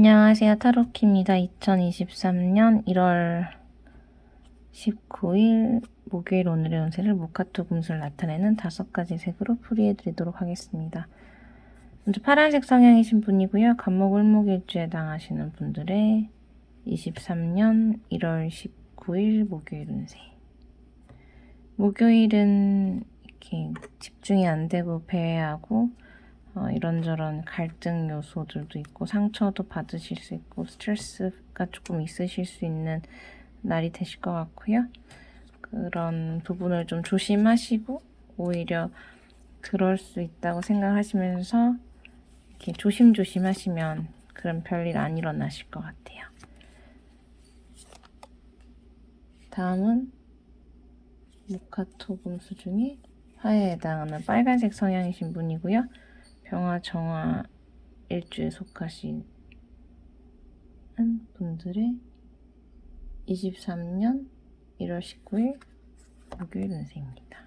안녕하세요. 타로키입니다. 2023년 1월 19일 목요일 오늘의 운세를 모카토 금술 나타내는 다섯 가지 색으로 풀이해 드리도록 하겠습니다. 먼저 파란색 성향이신 분이고요. 간목 을목일주에 해당하시는 분들의 23년 1월 19일 목요일 운세. 목요일은 이렇게 집중이 안 되고 배회하고 어, 이런저런 갈등 요소들도 있고 상처도 받으실 수 있고 스트레스가 조금 있으실 수 있는 날이 되실 것 같고요. 그런 부분을 좀 조심하시고 오히려 그럴 수 있다고 생각하시면서 이렇게 조심조심 하시면 그런 별일 안 일어나실 것 같아요. 다음은 모카토 금수 중에 화에 해당하는 빨간색 성향이신 분이고요. 병화 정화 일주에 속하신 분들의 23년 1월 19일 목요일 운세입니다.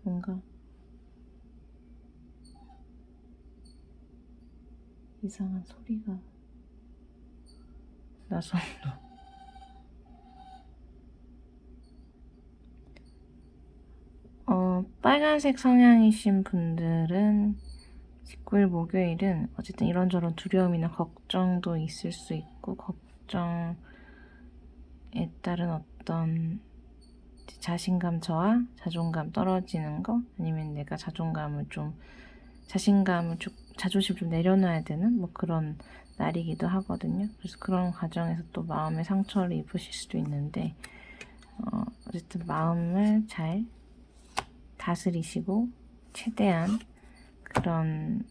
뭔가 이상한 소리가 나서 어, 빨간색 성향이신 분들은 19일 목요일은 어쨌든 이런저런 두려움이나 걱정도 있을 수 있고 걱정에 따른 어떤 자신감 저하, 자존감 떨어지는 거 아니면 내가 자존감을 좀 자신감을 좀 자존심 좀 내려놔야 되는 뭐 그런 날이기도 하거든요. 그래서 그런 과정에서 또 마음의 상처를 입으실 수도 있는데 어, 어쨌든 마음을 잘 다스리시고 최대한 그런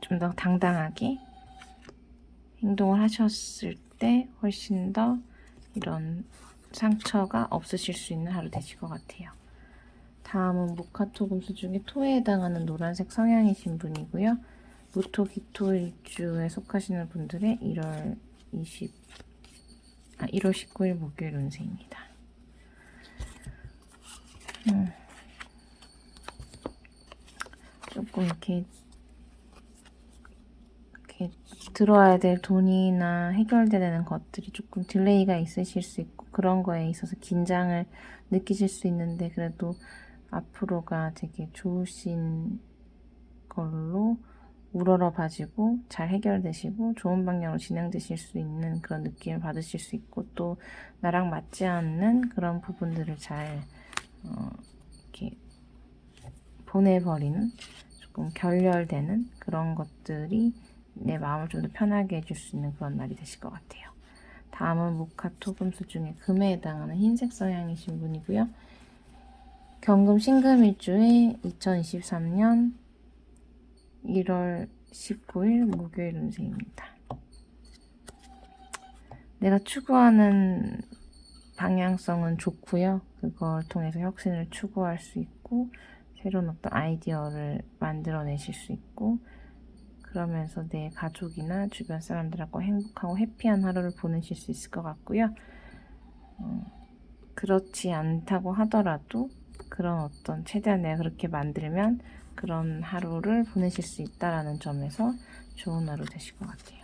좀 더 당당하게 행동을 하셨을 때 훨씬 더 이런 상처가 없으실 수 있는 하루 되실 것 같아요. 다음은 모카토 금수 중에 토에 해당하는 노란색 성향이신 분이고요. 무토 기토 일주에 속하시는 분들의 1월 20, 아, 1월 19일 목요일 운세입니다. 음. 조금 이렇게 이렇게 들어와야 될 돈이나 해결돼야 되는 것들이 조금 딜레이가 있으실 수 있고 그런 거에 있어서 긴장을 느끼실 수 있는데 그래도 앞으로가 되게 좋으신 걸로 우러러 봐지고 잘 해결되시고 좋은 방향으로 진행되실 수 있는 그런 느낌을 받으실 수 있고 또 나랑 맞지 않는 그런 부분들을 잘 어, 이렇게 보내버리는 조금 결렬되는 그런 것들이 내 마음을 좀 더 편하게 해줄 수 있는 그런 날이 되실 것 같아요. 다음은 모카토 금수 중에 금에 해당하는 흰색 성향이신 분이고요. 경금 신금일주에 2023년 1월 19일 목요일 운세입니다. 내가 추구하는 방향성은 좋고요. 그걸 통해서 혁신을 추구할 수 있고 새로운 어떤 아이디어를 만들어내실 수 있고 그러면서 내 가족이나 주변 사람들하고 행복하고 해피한 하루를 보내실 수 있을 것 같고요. 어, 그렇지 않다고 하더라도 그런 어떤 최대한 내가 그렇게 만들면 그런 하루를 보내실 수 있다라는 점에서 좋은 하루 되실 것 같아요.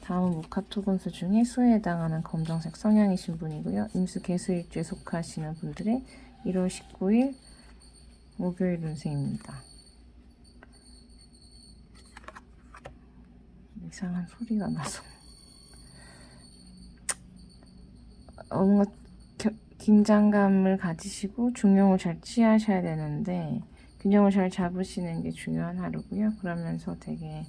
다음은 모카토 분수 중에 수에 해당하는 검정색 성향이신 분이고요. 임수 개수일주에 속하시는 분들의 1월 19일 목요일 운세입니다. 이상한 소리가 나서 어, 뭔가 겨, 긴장감을 가지시고 중용을 잘 취하셔야 되는데 균형을 잘 잡으시는 게 중요한 하루고요. 그러면서 되게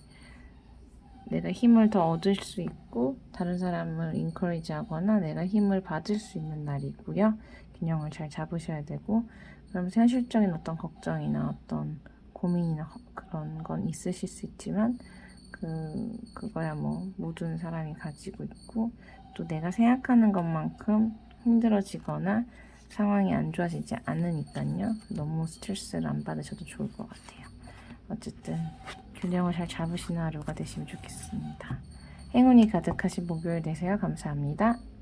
내가 힘을 더 얻을 수 있고 다른 사람을 인커리지 하거나 내가 힘을 받을 수 있는 날이고요. 균형을 잘 잡으셔야 되고 그러면서 현실적인 어떤 걱정이나 어떤 고민이나 그런 건 있으실 수 있지만 그 그거야 뭐 모든 사람이 가지고 있고 또 내가 생각하는 것만큼 힘들어지거나 상황이 안 좋아지지 않으니까요. 너무 스트레스를 안 받으셔도 좋을 것 같아요. 어쨌든 균형을 잘 잡으시는 하루가 되시면 좋겠습니다. 행운이 가득하신 목요일 되세요. 감사합니다.